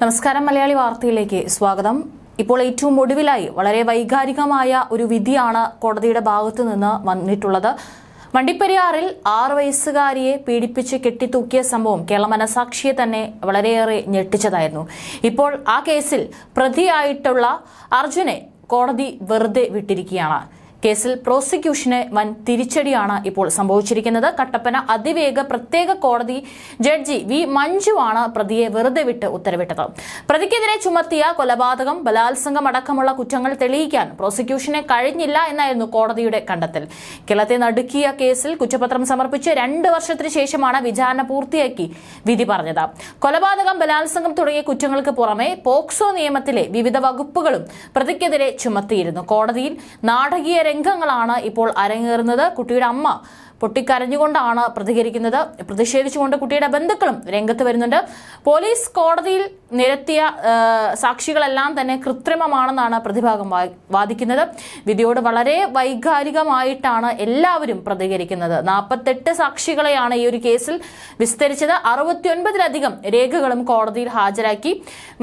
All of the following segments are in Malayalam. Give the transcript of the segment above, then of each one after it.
നമസ്കാരം മലയാളി വാർത്തയിലേക്ക് സ്വാഗതം. ഇപ്പോൾ ഏറ്റവും ഒടുവിലായി വളരെ വൈകാരികമായ ഒരു വിധിയാണ് കോടതിയുടെ ഭാഗത്തു നിന്ന് വന്നിട്ടുള്ളത്. വണ്ടിപ്പെരിയാറിൽ ആറ് വയസ്സുകാരിയെ പീഡിപ്പിച്ച് കെട്ടിത്തൂക്കിയ സംഭവം കേരള മനസാക്ഷിയെ തന്നെ വളരെയേറെ ഞെട്ടിച്ചതായിരുന്നു. ഇപ്പോൾ ആ കേസിൽ പ്രതിയായിട്ടുള്ള അർജുനെ കോടതി വെറുതെ വിട്ടിരിക്കുകയാണ്. കേസിൽ പ്രോസിക്യൂഷന് വൻ തിരിച്ചടിയാണ് ഇപ്പോൾ സംഭവിച്ചിരിക്കുന്നത്. കട്ടപ്പന അതിവേഗ പ്രത്യേക കോടതി ജഡ്ജി വി മഞ്ജുവാണ് പ്രതിയെ വെറുതെ വിട്ട് ഉത്തരവിട്ടത്. പ്രതിക്കെതിരെ ചുമത്തിയ കൊലപാതകം ബലാത്സംഗം അടക്കമുള്ള കുറ്റങ്ങൾ തെളിയിക്കാൻ പ്രോസിക്യൂഷന് കഴിഞ്ഞില്ല എന്നായിരുന്നു കോടതിയുടെ കണ്ടെത്തൽ. കേരളത്തെ നടുക്കിയ കേസിൽ കുറ്റപത്രം സമർപ്പിച്ച് രണ്ട് വർഷത്തിന് ശേഷമാണ് വിചാരണ പൂർത്തിയാക്കി വിധി പറഞ്ഞത്. കൊലപാതകം ബലാത്സംഗം തുടങ്ങിയ കുറ്റങ്ങൾക്ക് പുറമെ പോക്സോ നിയമത്തിലെ വിവിധ വകുപ്പുകളും പ്രതിക്കെതിരെ ചുമത്തിയിരുന്നു. കോടതിയിൽ നാടകീയ രംഗങ്ങളാണ് ഇപ്പോൾ അരങ്ങേറുന്നത്. കുട്ടിയുടെ അമ്മ പൊട്ടിക്കരഞ്ഞുകൊണ്ടാണ് പ്രതികരിക്കുന്നത്. പ്രതിഷേധിച്ചുകൊണ്ട് കുട്ടിയുടെ ബന്ധുക്കളും രംഗത്ത് വരുന്നുണ്ട്. പോലീസ് കോടതിയിൽ നിരത്തിയ സാക്ഷികളെല്ലാം തന്നെ കൃത്രിമമാണെന്നാണ് പ്രതിഭാഗം വാദിക്കുന്നത്. വിധിയോട് വളരെ വൈകാരികമായിട്ടാണ് എല്ലാവരും പ്രതികരിക്കുന്നത്. നാൽപ്പത്തെട്ട് സാക്ഷികളെയാണ് ഈ ഒരു കേസിൽ വിസ്തരിച്ചത്. അറുപത്തിയൊൻപതിലധികം രേഖകളും കോടതിയിൽ ഹാജരാക്കി.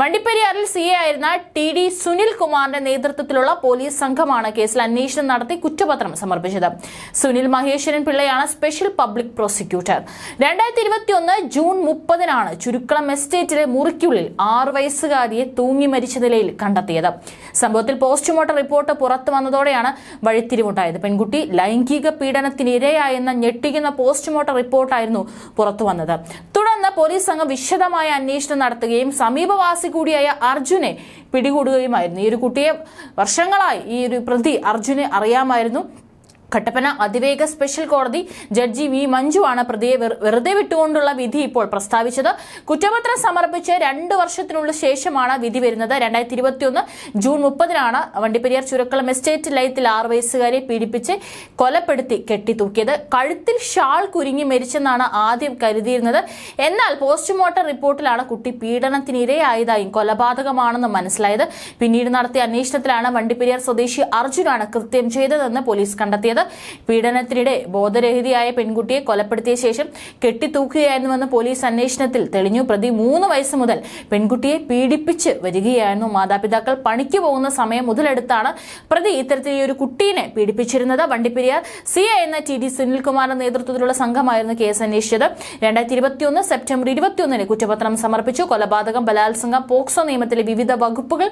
വണ്ടിപ്പെരിയാറിൽ സി എ ആയിരുന്ന ടി ഡി സുനിൽ കുമാറിന്റെ നേതൃത്വത്തിലുള്ള പോലീസ് സംഘമാണ് കേസിൽ അന്വേഷണം നടത്തി കുറ്റപത്രം സമർപ്പിച്ചത്. സുനിൽ മഹേശ്വരൻ പിള്ളയാണ് സ്പെഷ്യൽ പബ്ലിക് പ്രോസിക്യൂട്ടർ. രണ്ടായിരത്തി ഇരുപത്തിയൊന്ന് ജൂൺ മുപ്പതിനാണ് ചുരുക്കളം എസ്റ്റേറ്റിലെ മുറിക്കുള്ളിൽ ആറ് വയസ്സുകാരിയെ തൂങ്ങി മരിച്ച നിലയിൽ കണ്ടെത്തിയത്. സംഭവത്തിൽ പോസ്റ്റ്മോർട്ടം റിപ്പോർട്ട് പുറത്തു വന്നതോടെയാണ് വഴിത്തിരിവുണ്ടായത്. പെൺകുട്ടി ലൈംഗിക പീഡനത്തിനിരയായെന്ന ഞെട്ടിക്കുന്ന പോസ്റ്റ്മോർട്ടം റിപ്പോർട്ടായിരുന്നു പുറത്തു വന്നത്. തുടർന്ന് പോലീസ് സംഘം വിശദമായ അന്വേഷണം നടത്തുകയും സമീപവാസി കൂടിയായ അർജുനെ പിടികൂടുകയുമായിരുന്നു. ഈ ഒരു കുട്ടിയെ വർഷങ്ങളായി ഈ ഒരു പ്രതി അർജുനെ അറിയാമായിരുന്നു. കട്ടപ്പന അതിവേഗ സ്പെഷ്യൽ കോടതി ജഡ്ജി വി മഞ്ജു ആണ് പ്രതിയെ വെറുതെ വിട്ടുകൊണ്ടുള്ള വിധി ഇപ്പോൾ പ്രസ്താവിച്ചത്. കുറ്റപത്രം സമർപ്പിച്ച് രണ്ട് വർഷത്തിനുള്ള ശേഷമാണ് വിധി വരുന്നത്. രണ്ടായിരത്തി ഇരുപത്തിയൊന്ന് ജൂൺ മുപ്പതിനാണ് വണ്ടിപ്പെരിയാർ ചുരക്കളം എസ്റ്റേറ്റ് ലൈത്തിൽ ആറ് വയസ്സുകാരെ പീഡിപ്പിച്ച് കൊലപ്പെടുത്തി കെട്ടിത്തൂക്കിയത്. കഴുത്തിൽ ഷാൾ കുരുങ്ങി മരിച്ചെന്നാണ് ആദ്യം കരുതിയിരുന്നത്. എന്നാൽ പോസ്റ്റ്മോർട്ടം റിപ്പോർട്ടിലാണ് കുട്ടി പീഡനത്തിനിരയായതായും കൊലപാതകമാണെന്ന് മനസ്സിലായത്. പിന്നീട് നടത്തിയ അന്വേഷണത്തിലാണ് വണ്ടിപ്പെരിയാർ സ്വദേശി അർജുനാണ് കൃത്യം ചെയ്തതെന്ന് പോലീസ് കണ്ടെത്തിയത്. പീഡനത്തിനിടെ ബോധരഹിതയായ പെൺകുട്ടിയെ കൊലപ്പെടുത്തിയ ശേഷം കെട്ടിത്തൂക്കുകയായിരുന്നുവെന്ന് പോലീസ് അന്വേഷണത്തിൽ തെളിഞ്ഞു. പ്രതി മൂന്ന് വയസ്സ് മുതൽ പെൺകുട്ടിയെ പീഡിപ്പിച്ച് വരികയായിരുന്നു. മാതാപിതാക്കൾ പണിക്ക് പോകുന്ന സമയം മുതലെടുത്താണ് പ്രതി ഇത്തരത്തിൽ ഒരു കുട്ടീനെ പീഡിപ്പിച്ചിരുന്നത്. വണ്ടിപ്പെരിയാർ സി എന്ന ടി ഡി സുനിൽകുമാറിന്റെ നേതൃത്വത്തിലുള്ള സംഘമായിരുന്നു കേസ് അന്വേഷിച്ചത്. രണ്ടായിരത്തി സെപ്റ്റംബർ ഇരുപത്തിയൊന്നിന് കുറ്റപത്രം സമർപ്പിച്ചു. കൊലപാതകം ബലാത്സംഗം പോക്സോ നിയമത്തിലെ വിവിധ വകുപ്പുകൾ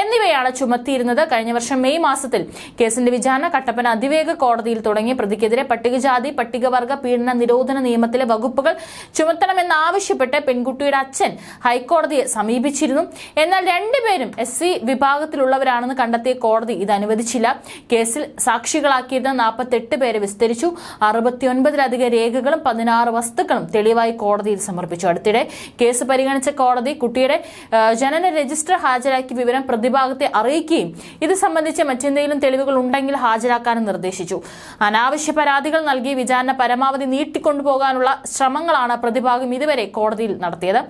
എന്നിവയാണ് ചുമത്തിയിരുന്നത്. കഴിഞ്ഞ വർഷം മെയ് മാസത്തിൽ കേസിന്റെ വിചാരണ കട്ടപ്പന അതിവേഗ കോടതിയിൽ തുടങ്ങി. പ്രതിക്കെതിരെ പട്ടികജാതി പട്ടികവർഗ പീഡന നിരോധന നിയമത്തിലെ വകുപ്പുകൾ ചുമത്തണമെന്നാവശ്യപ്പെട്ട് പെൺകുട്ടിയുടെ അച്ഛൻ ഹൈക്കോടതിയെ സമീപിച്ചിരുന്നു. എന്നാൽ രണ്ടുപേരും എസ് സി വിഭാഗത്തിലുള്ളവരാണെന്ന് കണ്ടെത്തിയ കോടതി ഇത് അനുവദിച്ചില്ല. കേസിൽ സാക്ഷികളാക്കിയിരുന്ന നാൽപ്പത്തെട്ട് പേരെ വിസ്തരിച്ചു. അറുപത്തിയൊൻപതിലധികം രേഖകളും പതിനാറ് വസ്തുക്കളും തെളിവായി കോടതിയിൽ സമർപ്പിച്ചു. അടുത്തിടെ കേസ് പരിഗണിച്ച കോടതി കുട്ടിയുടെ ജനന രജിസ്റ്റർ ഹാജരാക്കി വിവരം പ്രതിഭാഗത്തെ അറിയിക്കുകയും ഇത് സംബന്ധിച്ച് മറ്റെന്തെങ്കിലും തെളിവുകൾ ഉണ്ടെങ്കിൽ ഹാജരാക്കാനും നിർദ്ദേശിച്ചു. അനാവശ്യ പരാതികൾ നൽകി വിചാരണ പരമാവധി നീട്ടിക്കൊണ്ടുപോകാനുള്ള ശ്രമങ്ങളാണ് പ്രതിഭാഗം ഇതുവരെ കോടതിയിൽ നടത്തിയത്.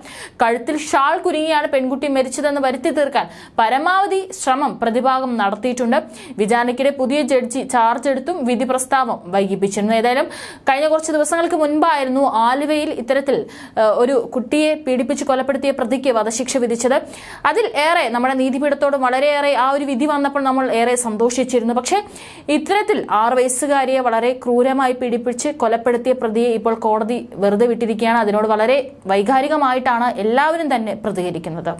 കഴുത്തിൽ ഷാൾ കുരുങ്ങിയാണ് പെൺകുട്ടി മരിച്ചതെന്ന് വരുത്തി തീർക്കാൻ പരമാവധി ശ്രമം പ്രതിഭാഗം നടത്തിയിട്ടുണ്ട്. വിചാരണയ്ക്കിടെ പുതിയ ജഡ്ജി ചാർജ് എടുത്തും വിധി പ്രസ്താവം വൈകിപ്പിച്ചിരുന്നു. ഏതായാലും കഴിഞ്ഞ കുറച്ച് ദിവസങ്ങൾക്ക് മുൻപായിരുന്നു ആലുവയിൽ ഇത്തരത്തിൽ ഒരു കുട്ടിയെ പീഡിപ്പിച്ച് കൊലപ്പെടുത്തിയ പ്രതിക്ക് വധശിക്ഷ വിധിച്ചത്. അതിൽ ഏറെ നമ്മുടെ നീതിപീഠത്തോട് വളരെയേറെ ആ ഒരു വിധി വന്നപ്പോൾ നമ്മൾ ഏറെ സന്തോഷിച്ചിരുന്നു. പക്ഷേ ഇത്തരത്തിൽ ആറ് വയസ്സുകാരിയെ വളരെ ക്രൂരമായി പീഡിപ്പിച്ച് കൊലപ്പെടുത്തിയ പ്രതിയെ ഇപ്പോൾ കോടതി വെറുതെ വിട്ടിരിക്കുകയാണ്. അതിനോട് വളരെ വൈകാരികമായിട്ടാണ് എല്ലാവരും തന്നെ പ്രതികരിക്കുന്നത്.